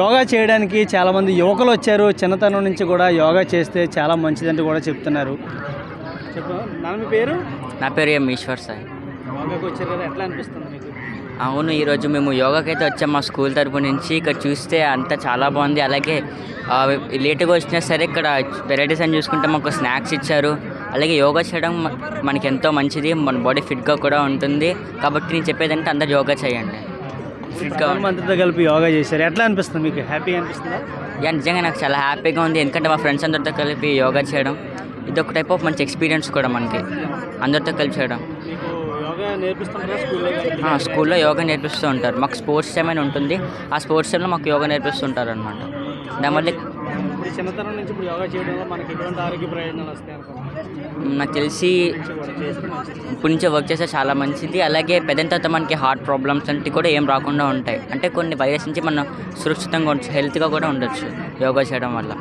యోగా చేయడానికి చాలామంది యువకులు వచ్చారు. చిన్నతనం నుంచి కూడా యోగా చేస్తే చాలా మంచిదంటూ కూడా చెప్తున్నారు. చెప్పు మీ పేరు? నా పేరు ఎం ఈశ్వర్ సాయి. యోగాకి వచ్చారు కదా ఎట్లా అనిపిస్తుంది మీకు? అవును ఈరోజు మేము యోగాకి అయితే వచ్చాం మా స్కూల్ తరపు నుంచి. ఇక్కడ చూస్తే అంతా చాలా బాగుంది. అలాగే లేటుగా వచ్చినా సరే ఇక్కడ వెరైటీస్ అని చూసుకుంటే మాకు స్నాక్స్ ఇచ్చారు. అలాగే యోగా చేయడం మనకి ఎంతో మంచిది. మన బాడీ ఫిట్గా కూడా ఉంటుంది. కాబట్టి నేను చెప్పేది అంటే అందరు యోగా చేయండి. అంతతో కలిపి యోగా చేశారు ఎట్లా అనిపిస్తుంది మీకు హ్యాపీ అనిపిస్తుందా యా నిజంగా నాకు చాలా హ్యాపీగా ఉంది. ఎందుకంటే మా ఫ్రెండ్స్ అందరితో కలిపి యోగా చేయడం ఇది ఒక టైప్ ఆఫ్ మంచి ఎక్స్పీరియన్స్ కూడా మనకి. అందరితో కలిపి చేయడం. మీకు యోగా నేర్పిస్తుంటారా స్కూల్లో ఆ, స్కూల్లో యోగా నేర్పిస్తూ ఉంటారు. మాకు స్పోర్ట్స్ టైం అని ఉంటుంది. ఆ స్పోర్ట్స్ టైంలో మాకు యోగా నేర్పిస్తుంటారు అనమాట దానివల్ల ఇప్పుడు చిన్నతనం నుంచి ఇప్పుడు యోగా చేయడం వల్ల మనకి ఎటువంటి ఆరోగ్య ప్రయోజనాలు వస్తాయి అనుకుంటున్నాను నాకు తెలిసి ఇప్పటి నుంచే వర్క్ చేస్తే చాలా మంచిది. అలాగే పెద్ద తర్వాత మనకి హార్ట్ ప్రాబ్లమ్స్ అంటే కూడా ఏం రాకుండా ఉంటాయి. అంటే కొన్ని వైరస్ నుంచి మనం సురక్షితంగా ఉండొచ్చు హెల్త్గా కూడా ఉండొచ్చు యోగా చేయడం వల్ల.